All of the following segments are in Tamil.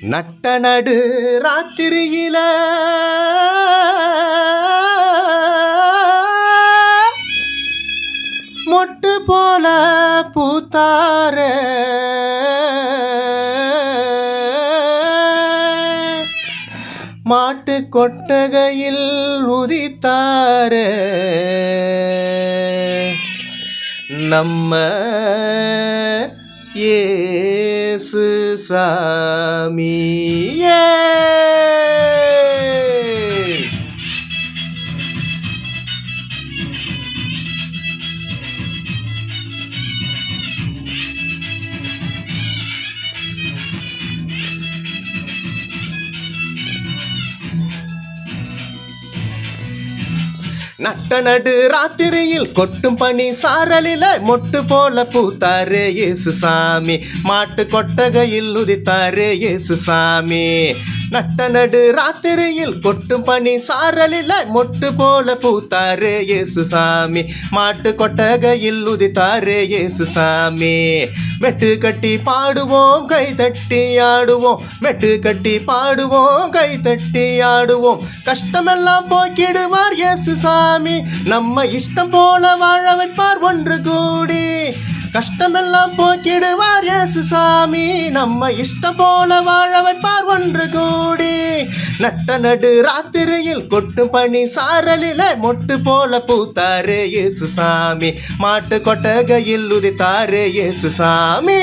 நட்ட நடு ராத்திரியில. மொட்டு போல பூத்தார. மாட்டு கொட்டகையில் உதித்தார. நம்ம ஏ Sami. Yeah. நட்ட நடு ராத்திரியில் கொட்டும் பனி சாரலில மொட்டு போல பூத்தாரே இயேசு சாமி. மாட்டு கொட்டகையில் உதித்தாரே இயேசு சாமி. நட்ட நடு ராத்திரியில் கொட்டும் பனி சாரலில மொட்டு போல பூத்தாரே இயேசு சாமி மாட்டு கொட்டகையில் உதித்தாரே இயேசு சாமி மெட்டு கட்டி பாடுவோம் கை தட்டி ஆடுவோம். மெட்டு கட்டி பாடுவோம் கை தட்டி ஆடுவோம். கஷ்டமெல்லாம் போக்கிடுவார் இயேசு சாமி நம்ம இஷ்டம் போல வாழ வைப்பார் ஒன்று கூடி. கஷ்டமெல்லாம் போக்கிடுவார் இயேசு சாமி. நம்ம இஷ்டம் போல வாழ வைப்பார் ஒன்று கூடி. நட்ட நடு ராத்திரியில் கொட்டு பனி சாரலில மொட்டு போல பூத்தாரே இயேசு சாமி. மாட்டு கொட்டகையில் உதித்தாரே இயேசு சாமி.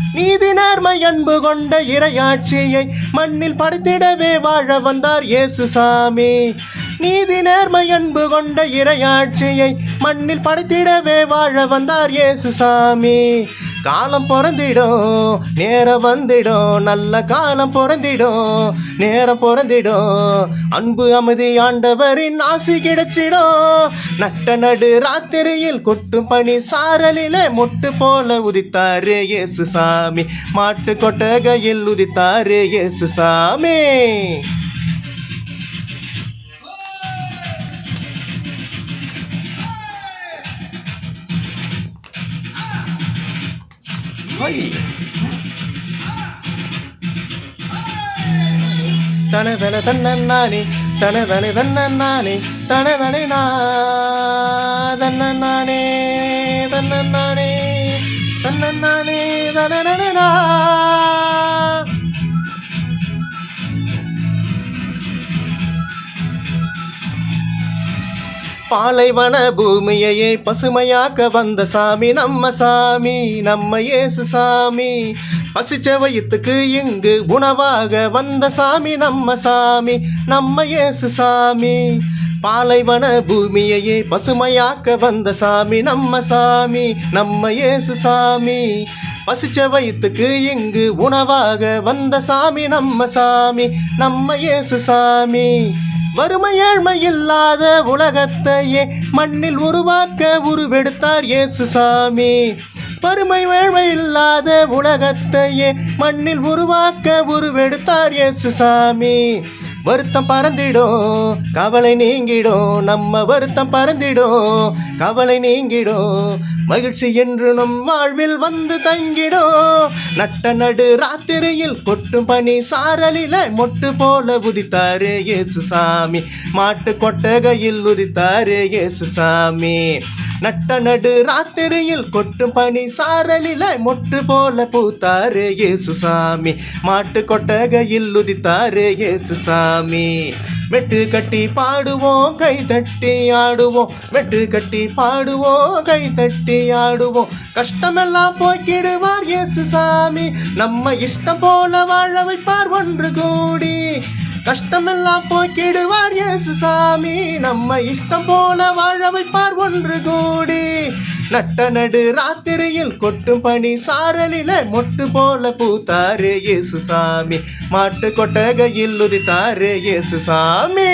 நீதி நேர்மை அன்பு கொண்ட இரையாட்சியை மண்ணில் படுத்திடவே வாழ வந்தார் இயேசு சாமி. நீதி நேர்மை அன்பு கொண்ட இரையாட்சியை மண்ணில் படுத்திடவே வாழ வந்தார் இயேசு சாமி. காலம் பிறந்திடும் நேரம் வந்திடும் நல்ல காலம் பிறந்திடும் நேரம் பிறந்திடும். அன்பு அமைதி ஆண்டவரின் ஆசி கிடைச்சிடும். நட்ட நடு ராத்திரியில் கொட்டும் பனி சாரலிலே முட்டு போல உதித்தாரு இயேசு சாமி. மாட்டு கொட்டகையில் உதித்தாரு இயேசு சாமி. தன தன தன்னி தன தனி தன்னி தன தனி நா தன்னே தன்னே தன்னே தன பாலைவன பூமியையே பசுமையாக்க வந்த சாமி நம்ம சாமி நம்ம இயேசு சாமி. பசிச்ச வயிற்றுக்கு இங்கு உணவாக வந்த சாமி நம்ம சாமி நம்ம இயேசு சாமி. பாலைவன பூமியையே பசுமையாக்க வந்த சாமி நம்ம சாமி நம்ம இயேசு சாமி. பசிச்ச வயிற்றுக்கு இங்கு உணவாக வந்த சாமி நம்ம சாமி நம்ம இயேசு சாமி. வறுமை ஏழ்மை இல்லாத உலகத்தையே மண்ணில் உருவாக்க உருவெடுத்தார் இயேசு சாமி. வறுமை ஏழ்மை இல்லாத உலகத்தையே மண்ணில் உருவாக்க உருவெடுத்தார் இயேசு சாமி. வருத்தம் பறந்திடும். கவலை நீங்கிடும். நம்ம வருத்தம் பறந்திடும். கவலை நீங்கிடும். மகிழ்ச்சி என்று நம் வாழ்வில் வந்து தங்கிடும். நட்ட நடு ராத்திரியில் கொட்டும் பனி சாரலில மொட்டு போல உதித்தாரு இயேசு சாமி. மாட்டு கொட்டகையில் உதித்தாரு இயேசு சாமி. நட்ட நடு ராத்திரியில் கொட்டும் பனி சாரலில மொட்டு போல பூத்தாரு இயேசுசாமி. மாட்டு கொட்டகையில் உதித்தாரு இயேசுசாமி. மெட்டு கட்டி பாடுவோம் கை தட்டி ஆடுவோம். மெட்டு கட்டி பாடுவோம் கை தட்டி ஆடுவோம். கஷ்டமெல்லாம் போக்கிடுவார் இயேசுசாமி. நம்ம இஷ்டம் போல வாழ வைப்பார் ஒன்று கூடி. கஷ்டமெல்லாம் போக்கிடுவார் இயேசு சாமி நம்ம இஷ்டம் போல வாழ வைப்பார் ஒன்று கூடி. நட்ட நடு ராத்திரியில் கொட்டும் பனி சாரலில மொட்டு போல பூத்தாரு இயேசு சாமி மாட்டு கொட்டகையில் உதித்தாரு இயேசு சாமி